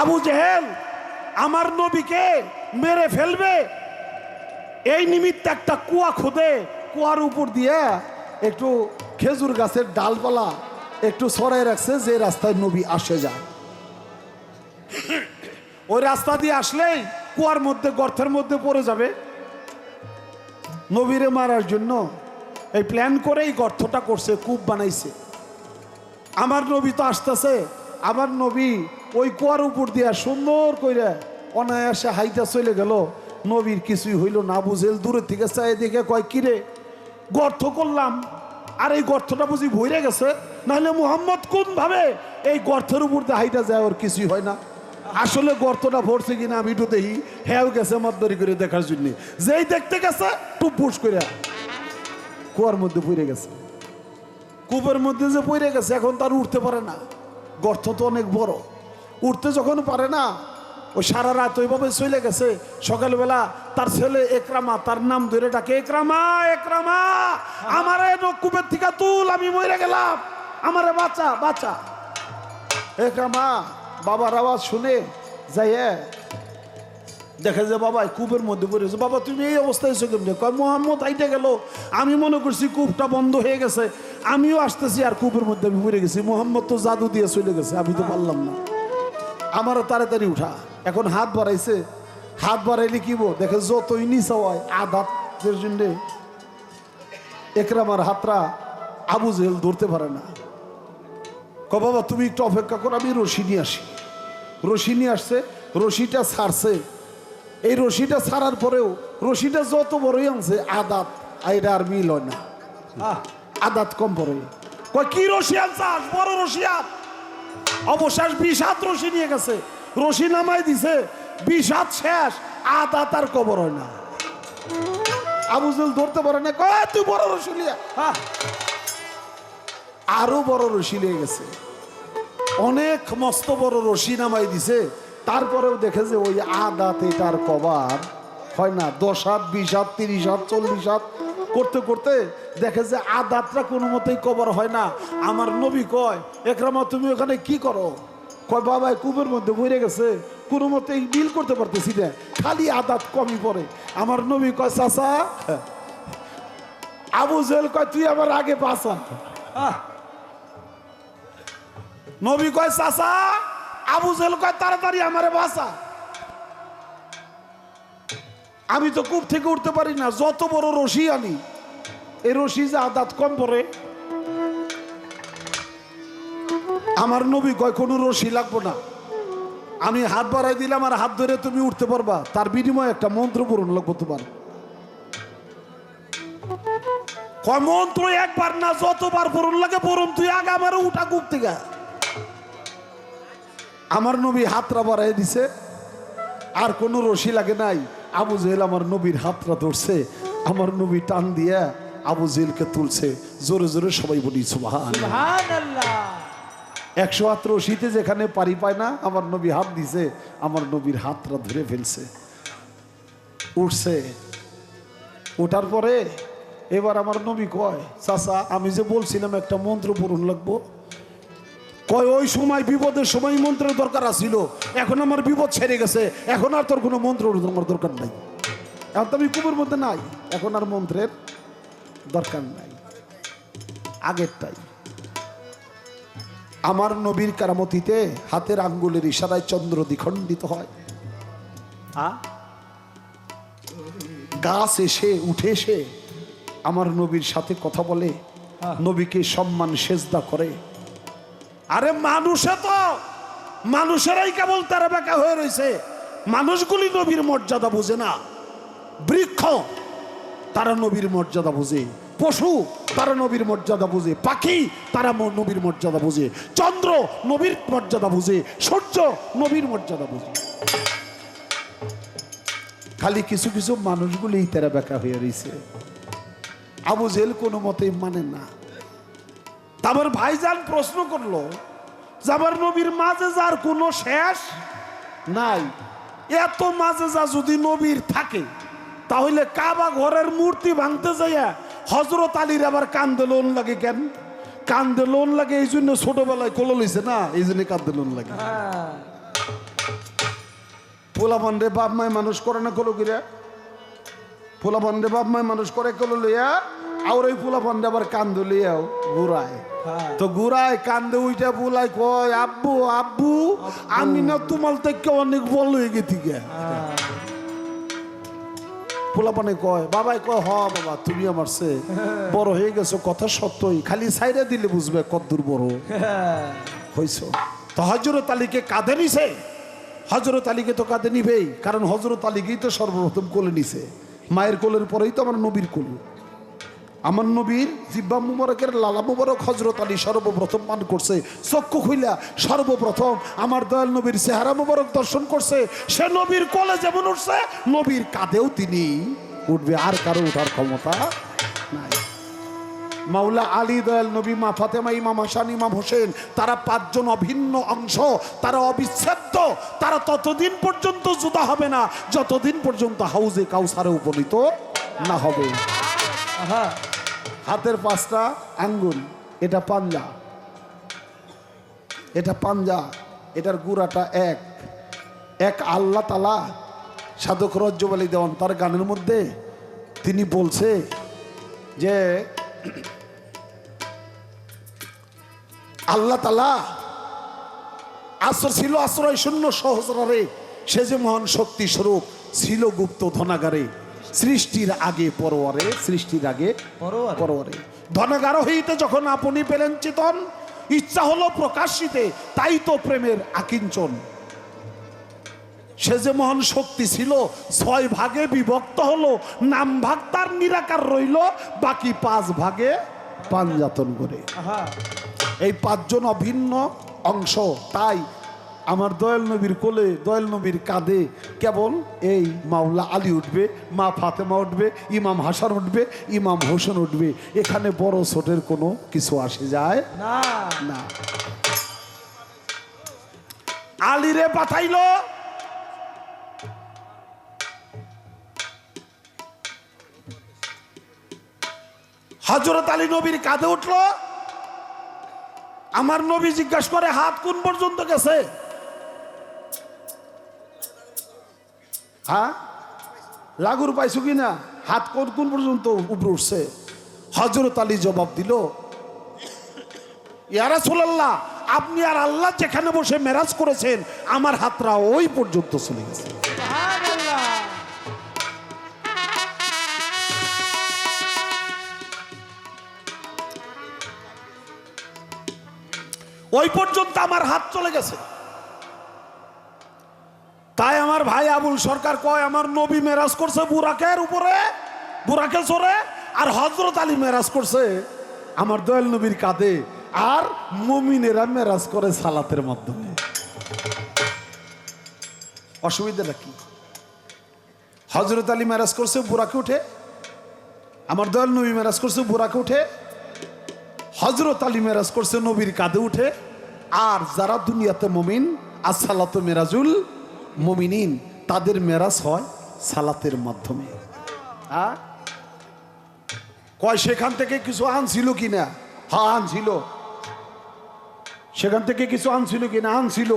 আবু জেহেল, আমার নবীকে মেরে ফেলবে। এই নিমিত্তে একটা কুয়া খুদে, কুয়ার উপর দিয়ে একটু খেজুর গাছের ডালপালা একটু সরাই রাখছে, যে রাস্তায় নবী আসে যায়। ওই রাস্তা দিয়ে আসলেই কুয়ার মধ্যে, গর্তের মধ্যে পড়ে যাবে। নবীরে মারার জন্য এই প্ল্যান করে এই গর্তটা করছে, কূপ বানাইছে। আমার নবী তো আসতেছে, আমার নবী ওই কুয়ার উপর দিয়া সুন্দর কইরা অনায়াসে হাইতা চলে গেল। নবীর কিছুই হইল না, বুঝেল দূরের থেকে চাই দেখে কয়, কিরে, গর্ত করলাম। আর এই গর্তটা বুঝি ভরে গেছে? নাহলে মোহাম্মদ কোন ভাবে এই গর্তের উপর দিয়ে হাইটা যায়, ওর কিছুই হয় না। আসলে গর্তটা ভরছে কিনা আমি একটু দেখি। হ্যাঁ গেছে মদ্দরি করে দেখার জন্য। যেই দেখতে গেছে টুপুস করে কুয়ার মধ্যে পড়ে গেছে। কূপের মধ্যে যে পড়ে গেছে, এখন তার উঠতে পারে না। গর্ত তো অনেক বড়। উঠতে যখন পারে না, ও সারা রাত ওইভাবে চলে গেছে। সকালবেলা তার ছেলে একরামা, তার নাম ধরে ডাকে, একরামা একরামা, আমারে কূপের থেকে তুল, আমি মরে গেলাম। আমারে বাঁচা বাঁচা। একরামা, বাবার আওয়াজ শুনে যাই দেখে যে, বাবা কূপের মধ্যে পড়েছে বাবা, তুমি এই অবস্থায় এসে কেমনি? কয়, মোহাম্মদ আইটে গেল। আমি মনে করছি কূপটা বন্ধ হয়ে গেছে। আমিও আসতেছি আর কূপের মধ্যে আমি পড়ে গেছি। মোহাম্মদ তো জাদু দিয়ে চলে গেছে। আমি তো পারলাম না। আমারও তাড়াতাড়ি উঠা। এখন হাত বাড়াইছে। হাত বাড়াইলে কি বো দেখে যতই নিচা হয় আধাতের জন্য একরামার হাতরা আবু জেহেল ধরতে পারে না। ক বাবা তুমি একটু অপেক্ষা করো আমি রশি নিয়ে আসি। রশি নিয়ে আসছে রশিটা ছাড়ছে। এই রশিটা ছাড়ার পরেও রশিটা যত বড়ই আনছে আদাত এটা আর মিল হয় না। আদাত কম পড়ে। কয় কি রশি আনছাস? বড় রশি আন। অবশেষ বিষ হাত রশি নিয়ে গেছে। রশি নামাই দিছে বিষ হাত শেষ আদাত আর কবর হয় না। আবুজুল ধরতে পারে না, কয়, তুই বড় রশি লিয়া হ্যাঁ। আরও বড় রশি লেগে গেছে। অনেক মস্ত বড় রশি নামাই দিছে, তারপরেও দেখে যে ওই আদাতে তার কবার হয় না। দশ হাত, বিশ হাত, তিরিশ হাত, চল্লিশ হাত করতে করতে দেখে যে আদাতটা কোনো মতেই কভার হয় না। আমার নবী কয়, একরামা, তুমি ওখানে কি করো? কয়, বাবা কুবের মধ্যে ভরে গেছে। কোনো মতেই বিল করতে পারতেছি না। খালি আদাত কমই পড়ে। আমার নবী কয়, চাচা, আবু জেল কয়, তুই আমার আগে বাঁচা। নবী কয়, চাচা, আবু জেল কয়, তাড়াতাড়ি আমারে বাঁচা। আমি তো কূপ থেকে উঠতে পারি না, যত বড় রশি আনি। এই রশি যে আদাত কম পড়ে। আমার নবী কয়, কোনো রশি লাগবো না। আমি হাত বাড়াই দিলাম আর হাত ধরে তুমি উঠতে পারবা। তার বিনিময়ে একটা মন্ত্র পূরণ লাগবো তোমার। মন্ত্র একবার না, যতবার পূরণ লাগে পূরণ। তুই আগে আমার উঠা কূপ থেকে আমার নবী হাতরা বাড়াই দিছে, আর কোনো রশি লাগে নাই। আবু জেল আমার নবীর হাতরা ধরছে আমার নবী টান দিয়ে আবু জেলকে তুলছে। জোরে জোরে সবাই বলি সুবহান একশো হাত রশিতে যেখানে পারি পায় না আমার নবী হাত দিছে আমার নবীর হাতরা ধরে ফেলছে। উঠছে। ওঠার পরে এবার আমার নবী কয় চাচা আমি যে বলছিলাম একটা মন্ত্র পূরণ লাগবো। কয় ওই সময় বিপদের সময় মন্ত্রের দরকার আছিল। এখন আমার বিপদ ছেড়ে গেছে। এখন আর তোর কোনো মন্ত্র আমার দরকার নাই। এখন তো আমি কুকুর মধ্যে নাই। এখন আর মন্ত্রের দরকার নাই। আগেরটাই। আমার নবীর কারামতিতে হাতের আঙ্গুলের ইশারায় চন্দ্র দ্বিখণ্ডিত হয়। হ্যাঁ গাছ এসে উঠে এসে আমার নবীর সাথে কথা বলে নবীকে সম্মান সেজদা করে। আরে মানুষে তো, মানুষেরাই কেবল তারা বেকা হয়ে রয়েছে। মানুষগুলি নবীর মর্যাদা বোঝে না। বৃক্ষ, তারা নবীর মর্যাদা বোঝে। পশু, তারা নবীর মর্যাদা বুঝে। পাখি, তারা নবীর মর্যাদা বুঝে। চন্দ্র, নবীর মর্যাদা বুঝে। সূর্য, নবীর মর্যাদা বুঝে। খালি কিছু কিছু মানুষগুলি তারা বেকা হয়ে রয়েছে। আবু জেল কোনো মতেই মানে না। তারপর ভাইজান প্রশ্ন করল যে আমার নবীর মাঝে যার কোনো শেষ নাই, এত যা যদি নবীর থাকে, তাহলে কাবা ঘরের মূর্তি ভাঙতে যাইয়া হজরত আলীর আবার কান্দে লোন লাগে কেন? কান্দে লোন লাগে এই জন্য ছোটবেলায় কোলো লইছে না, এই জন্য কান্দে লোন লাগে। ফুলাপান রে বাপ মায় মানুষ করে না কলো কিরা ফুলাপান রে বাপ মায় মানুষ করে কলো লইয়া আর ওই ফুলাপান রে আবার কান্দু ঘুরায়। হ্যাঁ। তো ঘুরায় কান্দে উইটা বুলাই কয় আব্বু আব্বু আমি না তোমার থেকে অনেক বল হয়ে গেছি গে। পোলাপানে কয় বাবাই কয় হ বাবা তুমি আমার সে বড় হয়ে গেছো কথা সত্যই। খালি সাইডে দিলে বুঝবে কদ্দূর বড়। হইছ। তো হজরত আলীকে কাঁধে নিছে। হজরত আলীকে তো কাঁধে নিবেই কারণ হজরত আলীকেই তো সর্বপ্রথম কোলে নিছে। মায়ের কোলের পরেই তো আমার নবীর কোল। আমার নবীর জিব্বা মুবারকের লালা মুবারক হজরত আলী সর্বপ্রথম পান করছে। চক্ষু খুইলা সর্বপ্রথম আমার দয়াল নবীর চেহারা মুবারক দর্শন করছে। সে নবীর কোলে যেমন উঠছে, নবীর কাঁধেও তিনি উঠবে। আর কারও উঠার ক্ষমতা নাই। মাওলা আলী দয়াল নবী, মা ফাতেমা, ইমাম হাসান, ইমাম হোসেন, তারা পাঁচজন অভিন্ন অংশ। তারা অবিচ্ছেদ্য। তারা ততদিন পর্যন্ত জুদা হবে না। যতদিন পর্যন্ত হাউজে কাউসারে উপনীত না হবে। আহা। হাতের পাঁচটা আঙ্গুল, এটা পাঞ্জা। এটা পাঞ্জা, এটার গুড়াটা এক। এক আল্লাহ তালা সাধক রজ্জব আলী দেওয়ান তার গানের মধ্যে তিনি বলছে যে, আল্লাহ তালা আশ্রয় ছিল আশ্রয় শূন্য সহজরারে সে যে মহান শক্তি স্বরূপ ছিল গুপ্ত ধনাগারে। সৃষ্টির আগে পরোয়ারে সৃষ্টির আগে পরোয়ারে। ধনাগার হইতে যখন আপনি পেলেন চেতন ইচ্ছা হলো প্রকাশিতে তাই তো প্রেমের আকিঞ্চন। সে যে মহান শক্তি ছিল ছয় ভাগে বিভক্ত হলো নাম ভাগ তার নিরাকার রইল বাকি পাঁচ ভাগে পাঞ্জাতন করে। এই পাঁচজন অভিন্ন অংশ তাই আমার দয়াল নবীর কোলে দয়াল নবীর কাঁধে কেবল এই মাওলা আলী উঠবে মা ফাতেমা উঠবে ইমাম হাসান উঠবে ইমাম হোসেন উঠবে। এখানে বড় ছোটের কোনো কিছু আসে যায় না। না। আলীরে পাঠাইলো। হজরত আলী নবীর কাঁধে উঠল। আমার নবী জিজ্ঞাসা করে হাত কোন পর্যন্ত গেছে? হ্যাঁ লাগুর পাইছো কি না? হাত কোন কোন পর্যন্ত উপরে উঠছে? হজরত আলী জবাব দিল ইয়ারা সোল্লাহ আপনি আর আল্লাহ যেখানে বসে মেরাজ করেছেন, আমার হাতরা ওই পর্যন্ত চলে গেছে। ওই পর্যন্ত আমার হাত চলে গেছে। ভাই আবুল সরকার কয়, আমার নবী মেরাজ করছে বুরাকের উপরে বুরাকে চড়ে আর হজরত আলী মেরাজ করছে আমার দয়াল নবীর কাঁধে, আর মমিনেরা মেরাজ করে সালাতের মাধ্যমে। অসুবিধাটা কি? হজরত আলী মেরাজ করছে বুরাকে উঠে, আমার দয়াল নবী মেরাজ করছে বুরাকে উঠে হজরত আলী মেরাজ করছে নবীর কাঁধে উঠে, আর যারা দুনিয়াতে মমিন আর সালাত মেরাজুল মমিনিন। তাদের মেরাজ হয় সালাতের মাধ্যমে। আ? কয় সেখান থেকে কিছু আনছিল কিনা? হ্যাঁ আনছিল। সেখান থেকে কিছু আনছিল কি না আনছিল।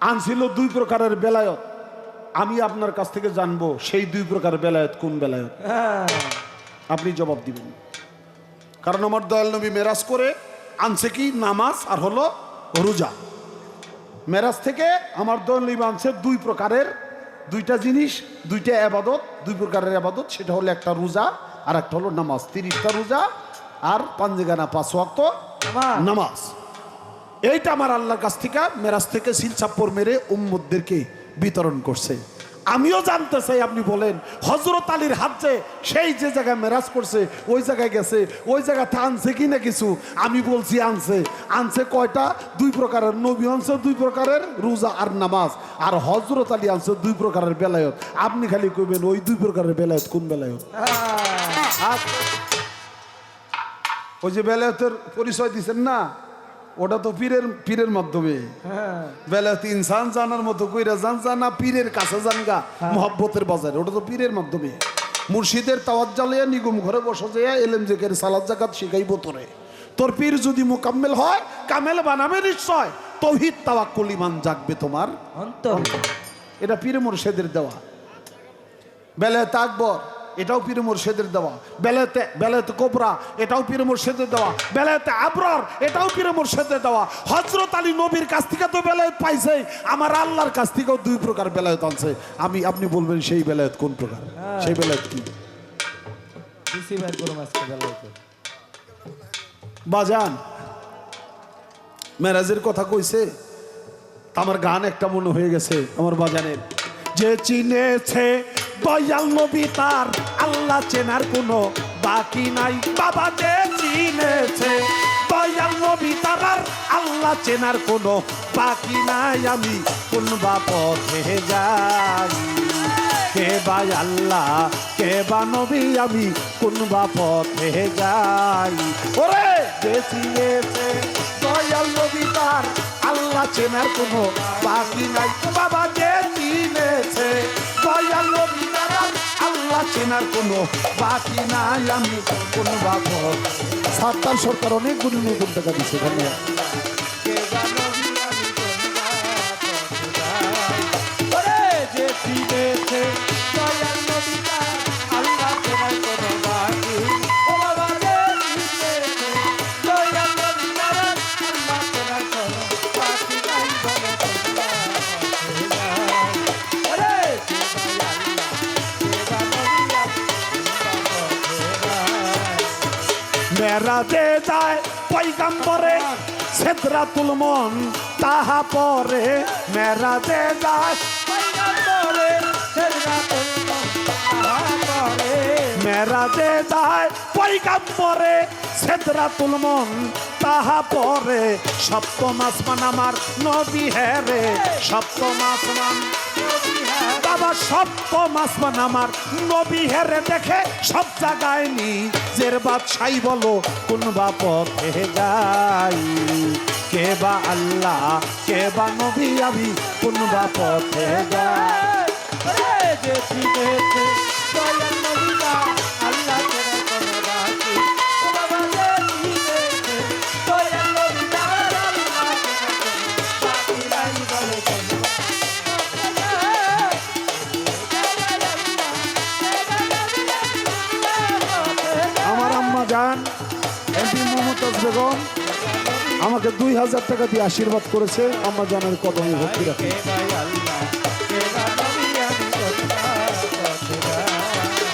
আনছিল দুই প্রকারের বেলায়ত। আমি আপনার কাছ থেকে জানব সেই দুই প্রকার বেলায়ত কোন বেলায়ত। হ্যাঁ। আপনি জবাব দিবেন। কারণ আমার দয়াল নবী মেরাজ করে আনছে কি? নামাজ আর হলো রোজা। মেরাজ থেকে আমার দলি নবী দুই প্রকারের দুইটা জিনিস দুইটা আবাদত দুই প্রকারের আবাদত সেটা হলো একটা রোজা আর একটা হলো নামাজ। তিরিশটা রোজা আর পাঞ্জিগানা পাঁচ ওয়াক্ত নামাজ। এইটা আমার আল্লাহর কাছ থেকে মেরাজ থেকে সিলচাপ্পর মেরে উম্মদদেরকে বিতরণ করছে। আমিও জানতে চাই, আপনি বলেন হজরত আলীর হাত যে সেই যে জায়গায় মেরাজ করছে, ওই জায়গায় গেছে, ওই জায়গাতে আনছে কি না কিছু? আমি বলছি আনছে। আনছে কয়টা? দুই প্রকারের। নবী আনছে দুই প্রকারের রোজা আর নামাজ। আর হজরত আলী আনছে দুই প্রকারের বেলায়ত। আপনি খালি কইবেন ওই দুই প্রকারের বেলায়ত কোন বেলায়ত? আহা। ওই যে বেলায়তের পরিচয় দিচ্ছেন না? ওটা তো পীরের পীরের মাধ্যমে। হ্যাঁ। বেলায়ত ইনসান জানার মতো কইরা জান জানা পীরের কাছে জানগা মহব্বতের বাজারে। ওটা তো পীরের মাধ্যমে। মুর্শিদের তাওয়াত জ্বালিয়া নিগম ঘরে বসে যাইয়া এলেম জেকের সালাদ জাকাত শিখাইব তোরে। তোর পীর যদি মোকাম্মেল হয় কামেল বানাবে নিশ্চয়। তৌহিদ তাওয়াক্কুল ইমান জাগবে তোমার। অন্তর। এটা পীর মুর্শেদের দেওয়া। বেলায়েত আকবর এটাও পীর মুর্শেদের দেওয়া। বেলাতে বেলায়েত কোবরা এটাও পীর মুর্শেদের দেওয়া। বেলায়েতে আবরার এটাও পীর মুর্শেদের দেওয়া। হজরত আলী নবীর কাছ থেকে তো বেলায়ত পাইছে আমার আল্লাহর কাছ থেকেও দুই প্রকার বেলায়েত আনছে। আমি আপনি বলবেন সেই বেলায়েত কোন প্রকার? সেই বেলায়েত কি? বাজান মেরাজের কথা কইছে আমার গান একটা মনে হয়ে গেছে আমার বাজানের। যে চিনেছে দয়াল নবী তার আল্লাহ চেনার কোনো বাকি নাই। বাবা যে চিনেছে, দয়াল নবী তার আল্লাহ চেনার কোনো বাকি নাই। আমি কোন বা পথে যাই। কে বা আল্লাহ, কে বা নবী, আমি কোন বা পথে যাই। ওরে, যে চিনেছে, দয়াল নবী তার আল্লাহ চেনার কোনো বাকি নাই। বাবা যে চেনার কোনো বাকি নাই, আমি কোনো বাপ সাত্তার সরকার অনেক গুণ নতুন টাকা দিচ্ছে ধন্যবাদ। যায় পৈগাম্বরে সেদ্রাতুল মন তাহা পরে মেরা দে মুনতাহা মেরা দে যায়। পৈগাম্বরে সেদ্রাতুল মন তাহা পরে সপ্তম আসমান আমার নবী হেরে। সপ্তম আসমান সপ্তম আসমান আমার নবী হেরে দেখে সব জায়গায় নিজের বাদশাই বলো কোন বা পথে যাই কে বা আল্লাহ কে বা নবী আমি কোন বা পথে যাই দুই হাজার টাকা দিয়ে আশীর্বাদ করেছে আম্মা জানের কদমে ভক্তি রাখে।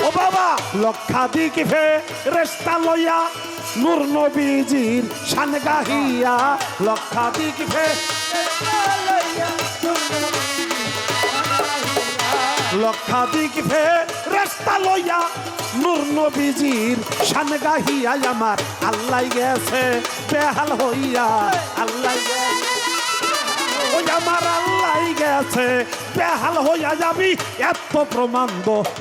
ও বাবা লক্ষাধিক ফে রেস্তা লইয়া নূর নবীজির শান গাহিয়া লক্ষাধিক ফে লক্ষাধিক রেস্তা লইয়া নূর নবীজির শান গাহিয়া আমার আল্লাহ গেছে, বেহাল হইয়া আল্লাহ ওই আমার আল্লাহ গেছে, বেহাল হইয়া যাবি, এত প্রমাণ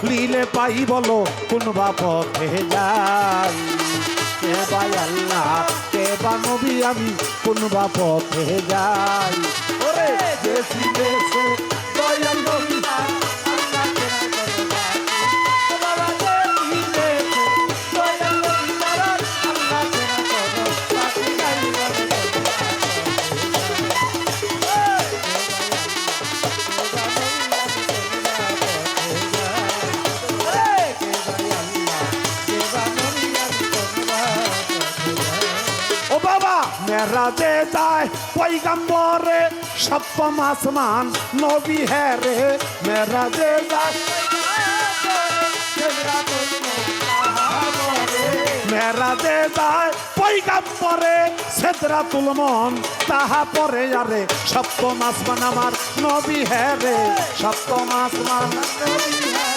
লিলে পাই বলো কোন বা পথে যাই। কে বা আল্লাহ, কে বা নবী আমি কোন বা পথে যাই। ওরে যে চিনেছে দয়াল দে যায়। পৈগম্বরে সপ্তম আসমান নবী হ্যাঁ রে মেরা দে যায়। মেরা দে যায়। পৈগম্বরে সেদরাতুল মন তাহা পরে আরে। সপ্তম আসমান আমার নবী হ্যাঁ রে। সপ্তম আসমান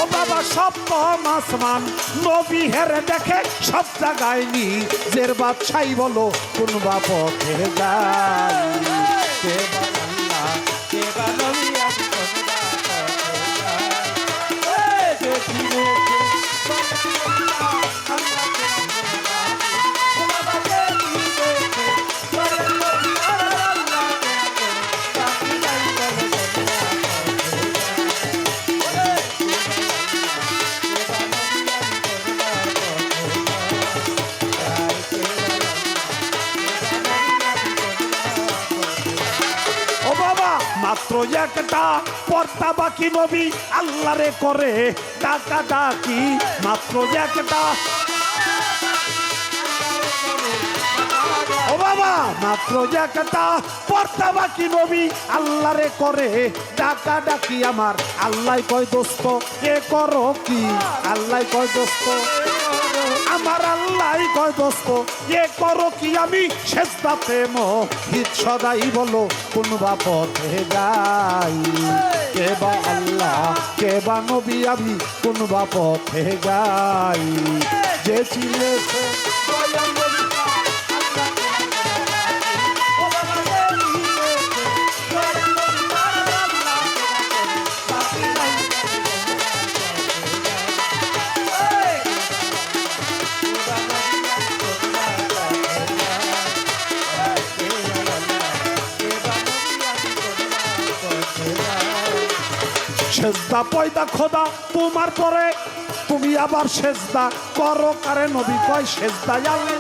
ও বাবা সপ্তম আসমান নবী হেরে দেখে সব জায়গায় নিজের বাদশাই বলো, কোন বা পথে যাই একটা পর্দা বাকি নবী আল্লাহরে করে, ডাকা ডাকি, মাত্র একটা। মাত্র একটা পর্দা বাকি নবী আল্লাহরে করে, ডাকা ডাকি আমার। আল্লাহ কয়, দোস্ত, এ করো কি? আল্লাহ কয়, দোস্ত আমার আল্লাহ কয় দোস্ত, এ করো কি আমি? শেষদাতে হিত সদাই বলো, কোন বা পথে যাই? কে বা আল্লাহ, কে বা নবী আমি, কোন বা যাই? যে চিনেছে সেজদা পয়দা খোদা তোমার পরে। তুমি আবার সেজদা করো কারে নবী কয় সেজদা আল্লাহ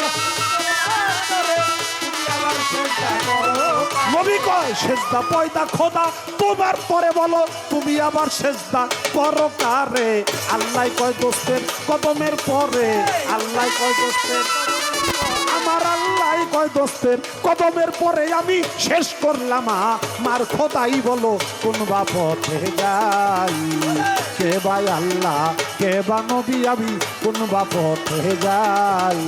নবী কয় সেজদা পয়দা খোদা তোমার পরে বলো। তুমি আবার সেজদা করো কারে? আল্লাহ কয় দোস্তের কদমের পরে। আল্লাহ কয় দোস্তের আল্লাহ কয় দোস্তের, কদমের পরে আমি শেষ করলাম মার খোদাই বলো, কোন বা পথে যাই? কে ভাই আল্লাহ, কে বা নবী আমি, কোন বা পথে যাই?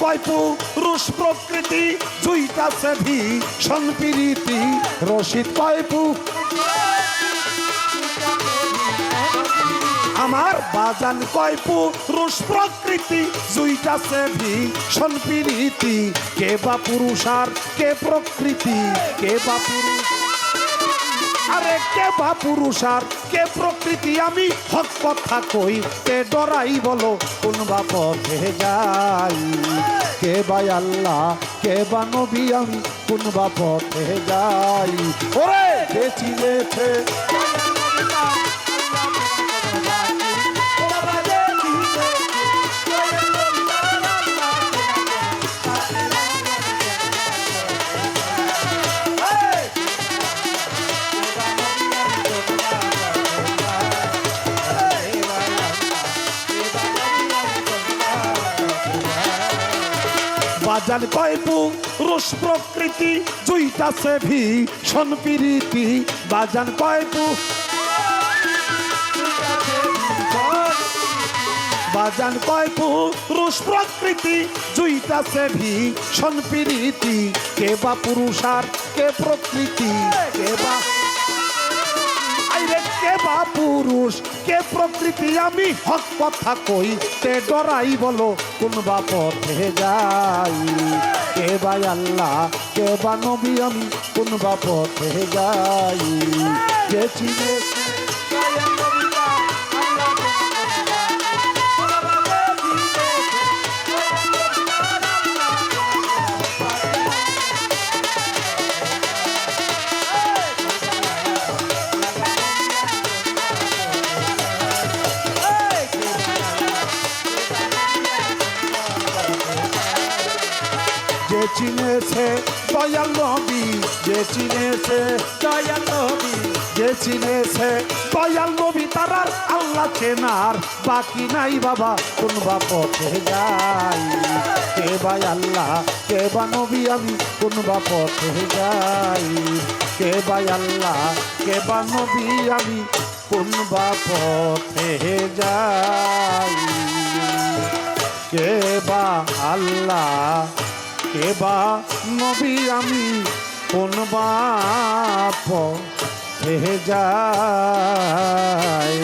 কয়পু রুশ প্রকৃতি জুইটা সেভি সনপিরিতি। রশিদ কয়পু? আমার বাজান কয়পু? রুশ প্রকৃতি জুইটা সেভি সনপিরিতি। কে বা পুরুষ আর কে প্রকৃতি? কে বা পুরুষ আরে কে বা পুরুষ আর কে প্রকৃতি? আমি হক কথা কই। কে ডরাই বলো, কোন বা পথে যাই? কে বা আল্লাহ, কে বা নবী, আমি কোন বা পথে যাই? ওরে! কে বাজান কয়পু রুশ প্রকৃতি, জুইটা সেভি সনপিরিতি বাজান কয়পু বাজান কয়পু রুশ প্রকৃতি, জুইটা সেভি সনপিরিতি কে বা পুরুষ আর কে প্রকৃতি? কে কে বা পুরুষ, কে প্রকৃতি, আমি হক কথা কই। তে ডরাই বলো, কোন বা পথে যাই। কে বা আল্লাহ, কে বা নবী, আমি কোন বা পথে যাই। যে চিনে দয়াল নবী যে চিনেছে, দয়াল নবী যে চিনেছে। দয়াল নবী তারার আল্লাহ চেনার বাকি নাই বাবা কোন বা পথে যাই। কে বাই আল্লাহ, কে বা নবী আমি কোন বা পথে যাই। কে বাই আল্লাহ, কে বা নবী আমি কোন বা পথে যাই। কে বা আল্লাহ কে বা নবী আমি? কোন বাপ হে যাই